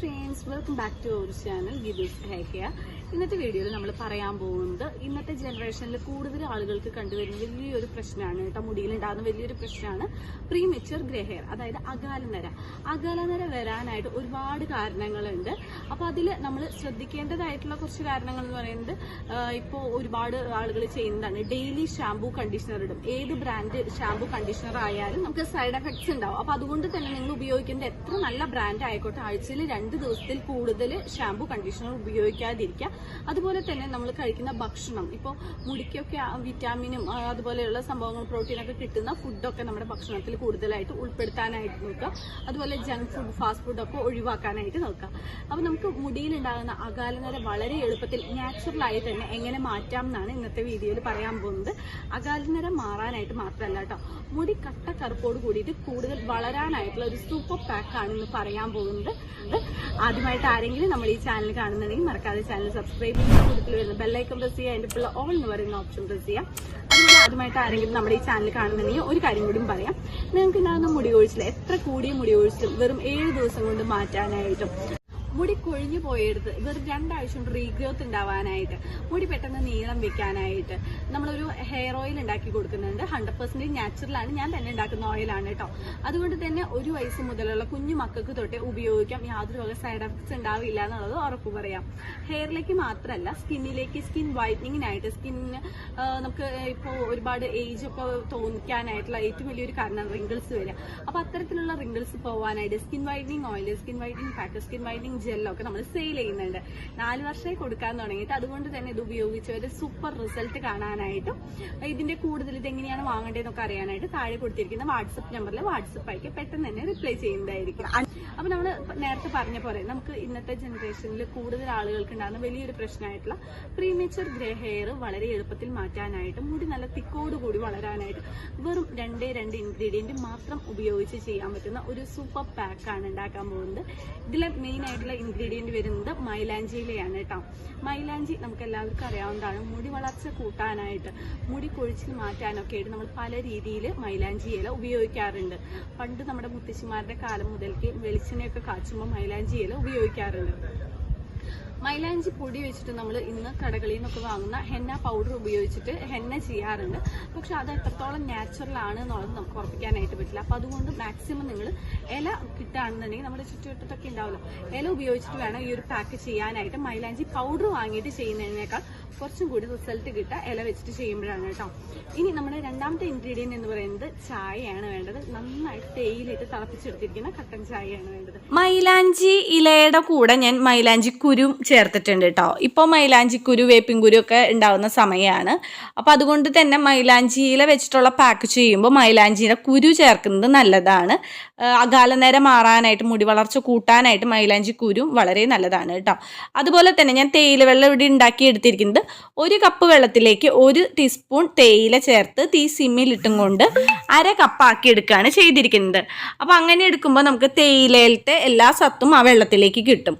Friends welcome back to our channel ഗിബീസ് ഹേക്കിയ ഇന്നത്തെ വീഡിയോയിൽ നമ്മൾ പറയാൻ പോകുന്നത് ഇന്നത്തെ ജനറേഷനിൽ കൂടുതൽ ആളുകൾക്ക് കണ്ടുവരുന്ന വലിയൊരു പ്രശ്നമാണ് കേട്ടോ. മുടിയിലുണ്ടാകുന്ന വലിയൊരു പ്രശ്നമാണ് പ്രീ മെച്ചുവർ ഗ്രേ ഹെയർ അതായത് അകാലനര അകാലനര വരാനായിട്ട് ഒരുപാട് കാരണങ്ങളുണ്ട്. അപ്പോൾ അതിൽ നമ്മൾ ശ്രദ്ധിക്കേണ്ടതായിട്ടുള്ള കുറച്ച് കാരണങ്ങൾ എന്ന് പറയുന്നത് ഇപ്പോൾ ഒരുപാട് ആളുകൾ ചെയ്യുന്നതാണ്. ഡെയിലി ഷാംപൂ കണ്ടീഷണർ ഇടും. ഏത് ബ്രാൻഡ് ഷാംപൂ കണ്ടീഷണർ ആയാലും നമുക്ക് സൈഡ് എഫക്ട്സ് ഉണ്ടാവും. അപ്പോൾ അതുകൊണ്ട് തന്നെ നിങ്ങൾ ഉപയോഗിക്കേണ്ട എത്ര നല്ല ബ്രാൻഡ് ആയിക്കോട്ടെ ആഴ്ചയിൽ രണ്ട് ദിവസത്തിൽ കൂടുതൽ ഷാമ്പു കണ്ടീഷണർ ഉപയോഗിക്കാതിരിക്കുക. അതുപോലെ തന്നെ നമ്മൾ കഴിക്കുന്ന ഭക്ഷണം ഇപ്പോൾ മുടിക്കൊക്കെ വിറ്റാമിനും അതുപോലെയുള്ള സംഭവങ്ങൾ പ്രോട്ടീനൊക്കെ കിട്ടുന്ന ഫുഡൊക്കെ നമ്മുടെ ഭക്ഷണത്തിൽ കൂടുതലായിട്ട് ഉൾപ്പെടുത്താനായിട്ട് നോക്കുക. അതുപോലെ ജങ്ക് ഫുഡ് ഫാസ്റ്റ് ഫുഡൊക്കെ ഒഴിവാക്കാനായിട്ട് നോക്കുക. അപ്പോൾ നമുക്ക് മുടിയിലുണ്ടാകുന്ന അകാലനര വളരെ എളുപ്പത്തിൽ നാച്ചുറലായി തന്നെ എങ്ങനെ മാറ്റാം എന്നാണ് ഇന്നത്തെ വീഡിയോയിൽ പറയാൻ പോകുന്നത്. അകാലനര മാറാനായിട്ട് മാത്രമല്ല കേട്ടോ മുടി കട്ട കറുപ്പോട് കൂടിയിട്ട് കൂടുതൽ വളരാനായിട്ടുള്ള ഒരു സൂപ്പർ പാക്കാണ് ഇന്ന് പറയാൻ പോകുന്നത്. ആദ്യമായിട്ട് ആരെങ്കിലും നമ്മൾ ഈ ചാനൽ കാണുന്നുണ്ടെങ്കിൽ മറക്കാതെ ചാനൽ സബ്സ്ക്രൈബ് ചെയ്യുക കൂടുതൽ വരുന്ന ബെല്ലൈക്കൺ പ്രസ് ചെയ്യുക അതിന്റെ പിള്ള ഓൾ എന്ന് പറയുന്ന ഓപ്ഷൻ പ്രസ് ചെയ്യുക. അതുപോലെ ആദ്യമായിട്ട് ആരെങ്കിലും നമ്മുടെ ഈ ചാനൽ കാണുന്നുണ്ടെങ്കിൽ ഒരു കാര്യം കൂടി പറയാം. നിങ്ങൾക്ക് ഉണ്ടാകുന്ന മുടി കൊഴിച്ചിൽ എത്ര കൂടിയ മുടി കൊഴിച്ചിലും വെറും ഏഴ് ദിവസം കൊണ്ട് മാറ്റാനായിട്ടും മുടി കൊഴിഞ്ഞു പോയെടുത്ത് വെറും രണ്ടാഴ്ച കൊണ്ട് റീഗ്രോത്ത് ഉണ്ടാവാനായിട്ട് മുടി പെട്ടെന്ന് നീളം വെക്കാനായിട്ട് നമ്മളൊരു ഹെയർ ഓയിൽ ഉണ്ടാക്കി കൊടുക്കുന്നുണ്ട്. ഹൺഡ്രഡ് പെർസെന്റേജ് നാച്ചുറലാണ് ഞാൻ തന്നെ ഉണ്ടാക്കുന്ന ഓയിലാണ് കേട്ടോ അതുകൊണ്ട് തന്നെ ഒരു വയസ്സ് മുതലുള്ള കുഞ്ഞു മക്കൾക്ക് തൊട്ടേ ഉപയോഗിക്കാം. യാതൊരു വക സൈഡ് എഫക്ട്സ് ഉണ്ടാവില്ല എന്നുള്ളത് ഉറപ്പ് പറയാം. ഹെയറിലേക്ക് മാത്രമല്ല സ്കിന്നിലേക്ക് സ്കിൻ വൈറ്റനിങ്ങിനായിട്ട് സ്കിന്നിന് നമുക്ക് ഇപ്പോൾ ഒരുപാട് ഏജ് ഒക്കെ തോന്നിക്കാനായിട്ടുള്ള ഏറ്റവും വലിയൊരു കാരണം റിങ്കിൾസ് വരിക. അപ്പോൾ അത്തരത്തിലുള്ള റിങ്കിൾസ് പോകാനായിട്ട് skin whitening oil skin whitening pack skin whitening ജെല്ലൊക്കെ നമ്മൾ സെയിൽ ചെയ്യുന്നുണ്ട്. നാല് വർഷമായി കൊടുക്കാൻ തുടങ്ങിയിട്ട് അതുകൊണ്ട് തന്നെ ഇത് ഉപയോഗിച്ച് ഒരു സൂപ്പർ റിസൾട്ട് കാണാനായിട്ടും ഇതിന്റെ കൂടുതൽ ഇത് എങ്ങനെയാണ് വാങ്ങേണ്ടതെന്നൊക്കെ അറിയാനായിട്ട് താഴെ കൊടുത്തിരിക്കുന്ന വാട്സപ്പ് നമ്പറിൽ വാട്സപ്പ് ആയിട്ട് പെട്ടെന്ന് തന്നെ റിപ്ലൈ ചെയ്യുന്നതായിരിക്കും. അപ്പൊ നമ്മൾ നേരത്തെ പറഞ്ഞ പോലെ നമുക്ക് ഇന്നത്തെ ജനറേഷനിൽ കൂടുതൽ ആളുകൾക്ക് ഉണ്ടാകുന്ന വലിയൊരു പ്രശ്നമായിട്ടുള്ള പ്രീമേച്ചർ ഗ്രേ ഹെയർ വളരെ എളുപ്പത്തിൽ മാറ്റാനായിട്ട് മുടി നല്ല തിക്കോട് കൂടി വളരാനായിട്ട് വെറും രണ്ടേ രണ്ട് ഇൻഗ്രീഡിയന്റ് മാത്രം ഉപയോഗിച്ച് ചെയ്യാൻ പറ്റുന്ന ഒരു സൂപ്പർ പാക്കാണ് ഉണ്ടാക്കാൻ പോകുന്നത്. ഇതിലെ മെയിൻ ആയിട്ടുള്ള ഇൻഗ്രീഡിയന്റ് വരുന്നത് മൈലാഞ്ചിയിലെയാണ് കേട്ടോ. മൈലാഞ്ചി നമുക്ക് എല്ലാവർക്കും അറിയാവുന്നതാണ്. മുടി വളർച്ച കൂട്ടാനായിട്ട് മുടി കൊഴിച്ചിൽ മാറ്റാനൊക്കെ ആയിട്ട് നമ്മൾ പല രീതിയിൽ മൈലാഞ്ചി ഇല ഉപയോഗിക്കാറുണ്ട്. പണ്ട് നമ്മുടെ മുത്തശ്ശിമാരുടെ കാലം മുതൽക്ക് വെളിച്ചെണ്ണയൊക്കെ കാച്ചുമ്പോൾ മൈലാഞ്ചി ഇല ഉപയോഗിക്കാറുണ്ട്. മൈലാഞ്ചി പൊടി വെച്ചിട്ട് നമ്മൾ ഇന്ന് കടകളിൽ നിന്നൊക്കെ വാങ്ങുന്ന ഹെന്ന പൗഡർ ഉപയോഗിച്ചിട്ട് ഹെന്ന ചെയ്യാറുണ്ട്. പക്ഷെ അത് എത്രത്തോളം നാച്ചുറൽ ആണ് എന്നുള്ളത് നമുക്ക് ഉറപ്പിക്കാനായിട്ട് പറ്റില്ല. അപ്പം അതുകൊണ്ട് മാക്സിമം നിങ്ങൾ ഇല കിട്ടുകയാണെന്നുണ്ടെങ്കിൽ നമ്മുടെ ചുറ്റുവട്ടത്തൊക്കെ ഉണ്ടാവുമല്ലോ ഇല ഉപയോഗിച്ചിട്ട് വേണം ഈ ഒരു പാക്ക് ചെയ്യാനായിട്ട് മൈലാഞ്ചി പൗഡർ വാങ്ങിയിട്ട് ചെയ്യുന്നതിനേക്കാൾ കുറച്ചും കൂടി റിസൾട്ട് കിട്ടുക ഇല വെച്ചിട്ട് ചെയ്യുമ്പോഴാണ് കേട്ടോ. ഇനി നമ്മുടെ രണ്ടാമത്തെ ഇൻഗ്രീഡിയന്റ് എന്ന് പറയുന്നത് ചായയാണ് വേണ്ടത്. നന്നായിട്ട് തേയിലിട്ട് തിളപ്പിച്ചെടുത്തിരിക്കുന്ന കട്ടൻ ചായയാണ് വേണ്ടത്. മൈലാഞ്ചി ഇലയുടെ കൂടെ ഞാൻ മൈലാഞ്ചി കുരു ചേർത്തിട്ടുണ്ട് കേട്ടോ ഇപ്പോൾ മൈലാഞ്ചി കുരു വേപ്പിൻ കുരു ഒക്കെ ഉണ്ടാവുന്ന സമയമാണ് അപ്പോൾ അതുകൊണ്ട് തന്നെ മൈലാഞ്ചി ഇല വെച്ചിട്ടുള്ള പാക്ക് ചെയ്യുമ്പോൾ മൈലാഞ്ചിയുടെ കുരു ചേർക്കുന്നത് നല്ലതാണ്. അകാലനേരം മാറാനായിട്ട് മുടി വളർച്ച കൂട്ടാനായിട്ട് മൈലാഞ്ചി കുരും വളരെ നല്ലതാണ് കേട്ടോ. അതുപോലെ തന്നെ ഞാൻ തേയില വെള്ളം ഇവിടെ ഉണ്ടാക്കി എടുത്തിരിക്കുന്നത് ഒരു കപ്പ് വെള്ളത്തിലേക്ക് ഒരു ടീസ്പൂൺ തേയില ചേർത്ത് തീ സിമ്മിലിട്ടും കൊണ്ട് അര കപ്പാക്കി എടുക്കുകയാണ് ചെയ്തിരിക്കുന്നത്. അപ്പോൾ അങ്ങനെ എടുക്കുമ്പോൾ നമുക്ക് തേയിലയിലത്തെ എല്ലാ സത്തും ആ വെള്ളത്തിലേക്ക് കിട്ടും.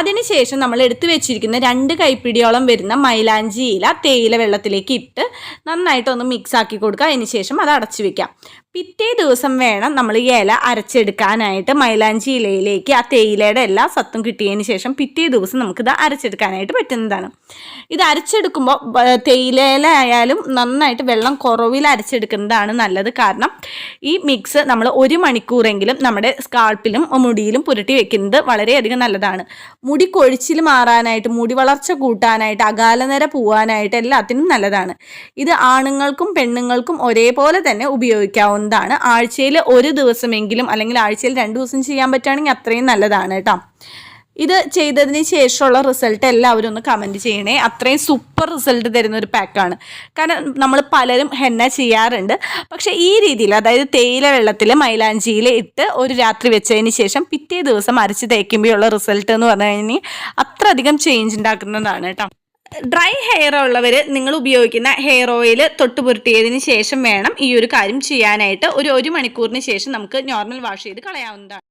അതിനുശേഷം നമ്മൾ എടുത്തു വെച്ചിരിക്കുന്ന രണ്ട് കൈപ്പിടിയോളം വരുന്ന മൈലാഞ്ചി ഇല തേയില വെള്ളത്തിലേക്ക് ഇട്ട് നന്നായിട്ടൊന്ന് മിക്സ് ആക്കി കൊടുക്കുക. അതിനുശേഷം അത് അടച്ചു വെക്കാം. പിറ്റേ ദിവസം വേണം നമ്മൾ ഈ ഇല അരച്ചെടുക്കാനായിട്ട് മൈലാഞ്ചി ഇലയിലേക്ക് ആ തേയിലയുടെ എല്ലാ സത്തും കിട്ടിയതിന് ശേഷം പിറ്റേ ദിവസം നമുക്കിത് അരച്ചെടുക്കാനായിട്ട് പറ്റുന്നതാണ്. ഇത് അരച്ചെടുക്കുമ്പോൾ ബ- തേയില ആയാലും നന്നായിട്ട് വെള്ളം കുറവിൽ അരച്ചെടുക്കുന്നതാണ് നല്ലത്. കാരണം ഈ മിക്സ് നമ്മൾ ഒരു മണിക്കൂറെങ്കിലും നമ്മുടെ സ്കാൾപ്പിലും മുടിയിലും പുരട്ടി വെക്കുന്നത് വളരെയധികം നല്ലതാണ്. മുടി കൊഴിച്ചിൽ മാറാനായിട്ട് മുടി വളർച്ച കൂട്ടാനായിട്ട് അകാലനര പോവാനായിട്ട് എല്ലാത്തിനും നല്ലതാണ്. ഇത് ആണുങ്ങൾക്കും പെണ്ണുങ്ങൾക്കും ഒരേപോലെ തന്നെ ഉപയോഗിക്കാവുന്നതാണ് ആഴ്ചയിൽ ഒരു ദിവസമെങ്കിലും അല്ലെങ്കിൽ ആഴ്ചയിൽ രണ്ട് ദിവസം ചെയ്യാൻ പറ്റുകയാണെങ്കിൽ അത്രയും നല്ലതാണ് കേട്ടോ. ഇത് ചെയ്തതിന് ശേഷമുള്ള റിസൾട്ട് എല്ലാവരും ഒന്ന് കമന്റ് ചെയ്യണേ. അത്രയും സൂപ്പർ റിസൾട്ട് തരുന്ന ഒരു പാക്കാണ് കാരണം നമ്മൾ പലരും ഹെന്ന ചെയ്യാറുണ്ട്. പക്ഷേ ഈ രീതിയിൽ അതായത് തേയില വെള്ളത്തിൽ മൈലാഞ്ചിയിൽ ഇട്ട് ഒരു രാത്രി വെച്ചതിന് ശേഷം പിറ്റേ ദിവസം അരച്ച് തേക്കുമ്പോഴുള്ള റിസൾട്ട് എന്ന് പറഞ്ഞു കഴിഞ്ഞാൽ അത്രയധികം ചേഞ്ച് ഉണ്ടാക്കുന്നതാണ് കേട്ടോ. ഡ്രൈ ഹെയർ ഉള്ളവർ നിങ്ങൾ ഉപയോഗിക്കുന്ന ഹെയർ ഓയിൽ തൊട്ട് പുരട്ടിയതിന് ശേഷം വേണം ഈ ഒരു കാര്യം ചെയ്യാനായിട്ട്. ഒരു ഒരു മണിക്കൂറിന് ശേഷം നമുക്ക് നോർമൽ വാഷ് ചെയ്ത് കളയാവുന്നതാണ്.